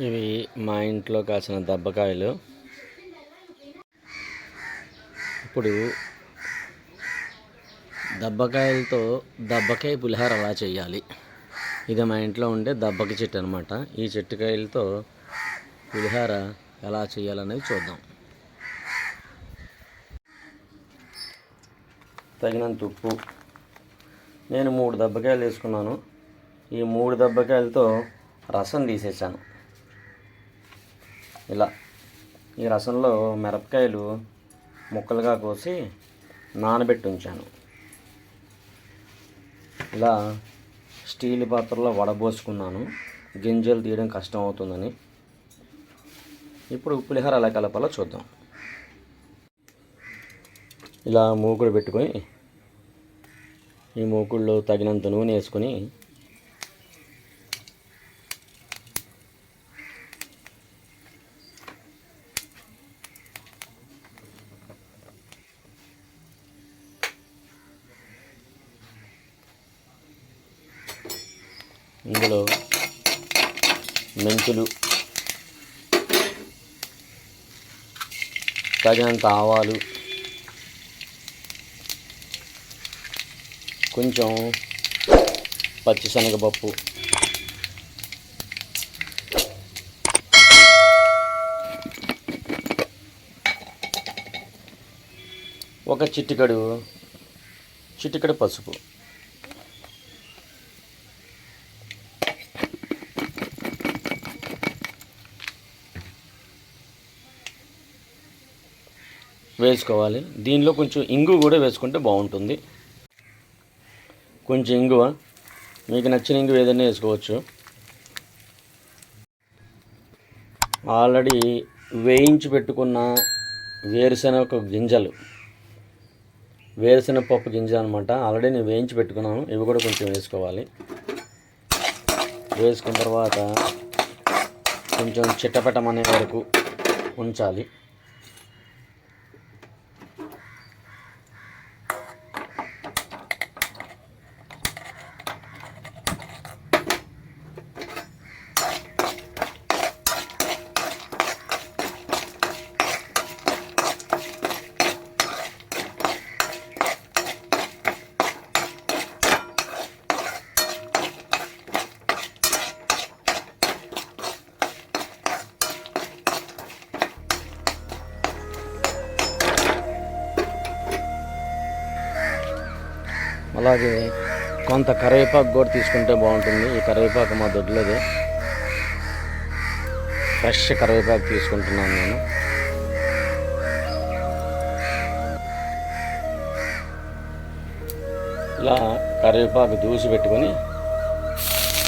ఇవి మా ఇంట్లో కాసిన దబ్బకాయలు. ఇప్పుడు దబ్బకాయలతో దబ్బకాయ పులిహార అలా చేయాలి? ఇది మా ఇంట్లో ఉండే దబ్బకి చెట్టు అనమాట ఈ చెట్టుకాయలతో పులిహార ఎలా చేయాలనేది చూద్దాం. తగినంత ఉప్పు. నేను మూడు దబ్బకాయలు వేసుకున్నాను. ఈ మూడు దబ్బకాయలతో రసం తీసేసాను. ఇలా ఈ రసంలో మిరపకాయలు ముక్కలుగా కోసి నానబెట్టి ఉంచాను. ఇలా స్టీల్ పాత్రలో వడబోసుకున్నాను. గింజలు తీయడం కష్టం అవుతుందని. ఇప్పుడు పులిహోర ఎలా కలపాలో చూద్దాం. ఇలా మూకుడు పెట్టుకొని ఈ మూకుడులో తగినంత నూనె వేసుకొని ఇందులో మెంతులు తగినంత ఆవాలు కొంచెం పచ్చిశనగపప్పు ఒక చిటికడు చిటికడు పసుపు. వేసుకోవాలి. దీనిలో కొంచెం ఇంగు కూడా వేసుకుంటే బాగుంటుంది. కొంచెం ఇంగువ. మీకు నచ్చిన ఇంగు ఏదైనా వేసుకోవచ్చు. ఆల్రెడీ వేయించి పెట్టుకున్న వేరుశనగ గింజలు. వేరుశనగ పప్పు గింజలు అనమాట ఆల్రెడీ నేను వేయించి పెట్టుకున్నాను. ఇవి కూడా కొంచెం వేసుకోవాలి. వేసుకున్న తర్వాత కొంచెం చిట్టపెట్టమనే వరకు ఉంచాలి. అలాగే కొంత కరివేపాకు కూడా తీసుకుంటే బాగుంటుంది. ఈ కరివేపాకు మా దొడ్లోదే. ఫ్రెష్ కరివేపాకు తీసుకుంటున్నాను నేను. ఇలా కరివేపాకు దూసి పెట్టుకొని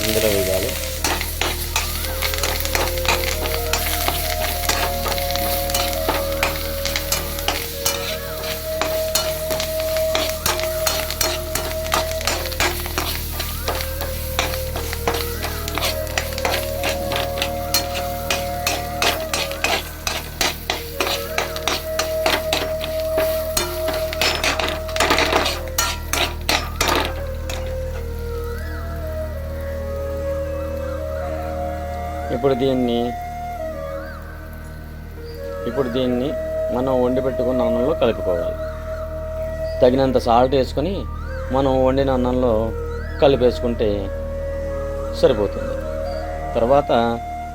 ఇందులో వేయాలి. ఇప్పుడు దీన్ని ఇప్పుడు దీన్ని మనం వండి పెట్టుకున్న అన్నంలో కలుపుకోవాలి. తగినంత సాల్ట్ వేసుకొని మనం వండిన అన్నంలో కలిపేసుకుంటే సరిపోతుంది. తర్వాత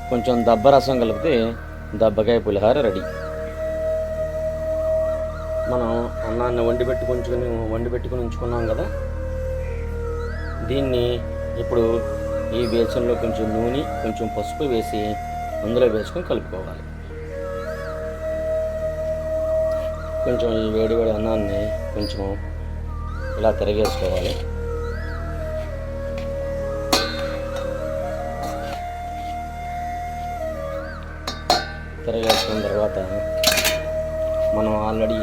కొంచెం దబ్బ రసం కలిపితే దబ్బకాయ పులిహార రెడీ. మనం అన్నాన్ని వండి పెట్టుకుంచుకొని వండి పెట్టుకుని ఉంచుకున్నాం కదా? దీన్ని ఇప్పుడు ఈ బేసన్లో కొంచెం నూనె కొంచెం పసుపు వేసి అందులో వేసుకొని కలుపుకోవాలి. కొంచెం ఈ వేడి వేడి అన్నాన్ని కొంచెం ఇలా తిరగేసుకోవాలి. తిరగేసుకున్న తర్వాత మనం ఆల్రెడీ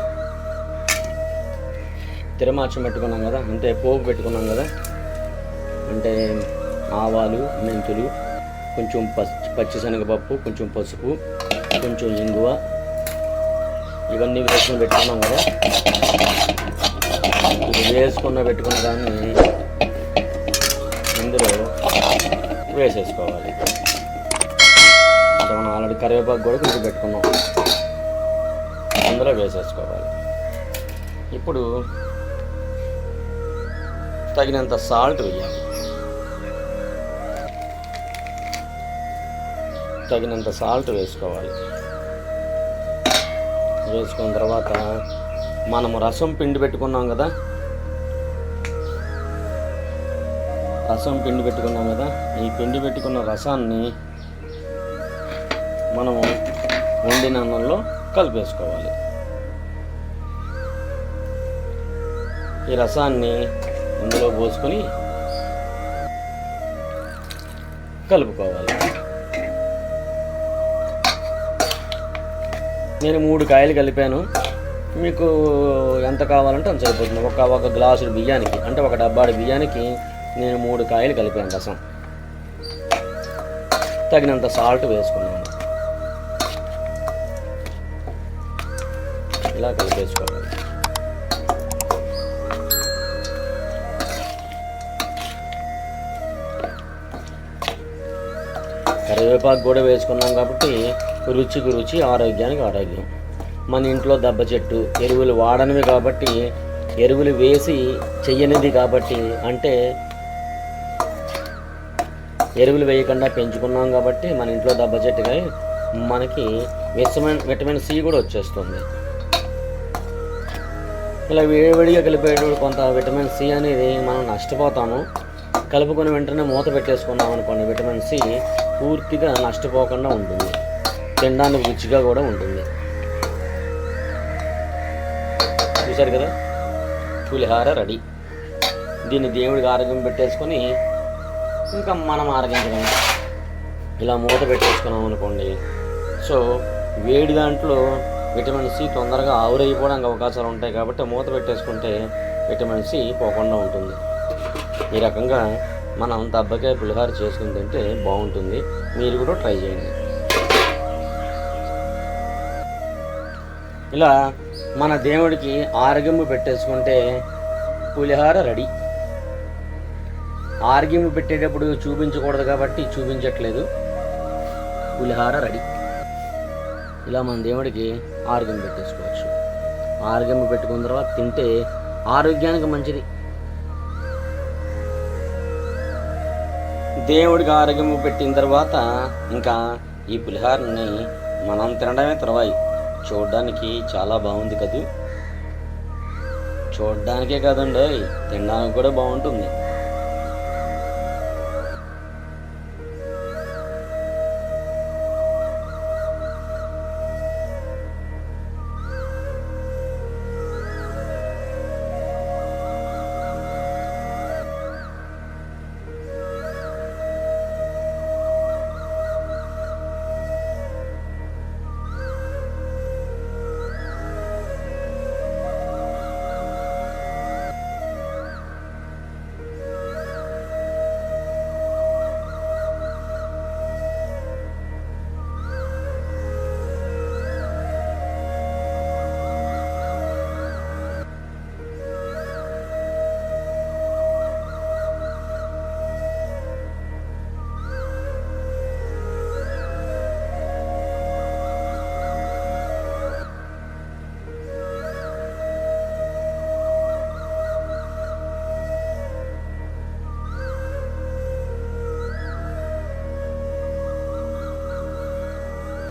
తిరమార్చం పెట్టుకున్నాం కదా అంటే పోపు పెట్టుకున్నాం కదా అంటే ఆవాలు మెంతులు కొంచెం పచ్చి పచ్చిశనగపప్పు కొంచెం పసుపు కొంచెం ఇంగువ. ఇవన్నీ వేసుకొని పెట్టుకున్నాం కదా. ఇది వేసుకున్న పెట్టుకున్న దాన్ని ఇందులో వేసేసుకోవాలి. మనం కరివేపాకు కూడా కొంచెం పెట్టుకున్నాం. అందులో వేసేసుకోవాలి. ఇప్పుడు తగినంత సాల్ట్ వేయాలి. తగినంత సాల్ట్ వేసుకోవాలి. వేసుకున్న తర్వాత మనము రసం పిండి పెట్టుకున్నాం కదా? రసం పిండి పెట్టుకున్నాం కదా? ఈ పిండి పెట్టుకున్న రసాన్ని మనము వండిన అన్నంలో కలిపేసుకోవాలి. ఈ రసాన్ని ఇందులో పోసుకొని కలుపుకోవాలి. నేను మూడు కాయలు కలిపాను. మీకు ఎంత కావాలంటే అంత సరిపోతుంది. ఒక ఒక గ్లాసు బియ్యానికి అంటే ఒక డబ్బాడి బియ్యానికి నేను మూడు కాయలు కలిపాను రసం. తగినంత సాల్ట్ వేసుకున్నాను. ఇలా కలిపేసుకోవాలి. కరివేపాకు కూడా వేసుకున్నాం కాబట్టి రుచికి రుచి ఆరోగ్యానికి ఆరోగ్యం. మన ఇంట్లో దెబ్బ చెట్టు ఎరువులు వాడనివి కాబట్టి ఎరువులు వేసి చెయ్యనిది కాబట్టి అంటే ఎరువులు వేయకుండా పెంచుకున్నాం కాబట్టి మన ఇంట్లో దెబ్బ చెట్టుగా మనకి విటమిన్ విటమిన్ సి కూడా వచ్చేస్తుంది. ఇలా వేడివేడిగా కలిపేటప్పుడు కొంత విటమిన్ సి అనేది మనం నష్టపోతాము. కలుపుకొని వెంటనే మూత పెట్టేసుకున్నాం అనుకోండి విటమిన్ సి పూర్తిగా నష్టపోకుండా ఉంటుంది. తినడానికి రుచిగా కూడా ఉంటుంది. చూశారు కదా? పులిహార రెడీ. దీన్ని దేవుడికి ఆరోగ్యం పెట్టేసుకొని ఇంకా మనం ఆరగించడం ఇలా మూత పెట్టేసుకున్నాం అనుకోండి. సో వేడి దాంట్లో విటమిన్ సి తొందరగా ఆవిరైపోవడానికి అవకాశాలు ఉంటాయి కాబట్టి మూత పెట్టేసుకుంటే విటమిన్ సి పోకుండా ఉంటుంది. ఈ రకంగా మనం దబ్బకాయ పులిహార చేసుకుని తింటే బాగుంటుంది. మీరు కూడా ట్రై చేయండి. ఇలా మన దేవుడికి ఆరోగ్యము పెట్టేసుకుంటే పులిహార రెడీ. ఆరోగ్యం పెట్టేటప్పుడు చూపించకూడదు కాబట్టి చూపించట్లేదు. పులిహార రెడీ. ఇలా మన దేవుడికి ఆరోగ్యం పెట్టేసుకోవచ్చు. ఆరోగ్యం పెట్టుకున్న తర్వాత తింటే ఆరోగ్యానికి మంచిది. దేవుడికి ఆరోగ్యం పెట్టిన తర్వాత ఇంకా ఈ పులిహారని మనం తినడమే తర్వాయి. చూడడానికి చాలా బాగుంది కదూ. చూడడానికే కాదండి తినడానికి కూడా బాగుంటుంది.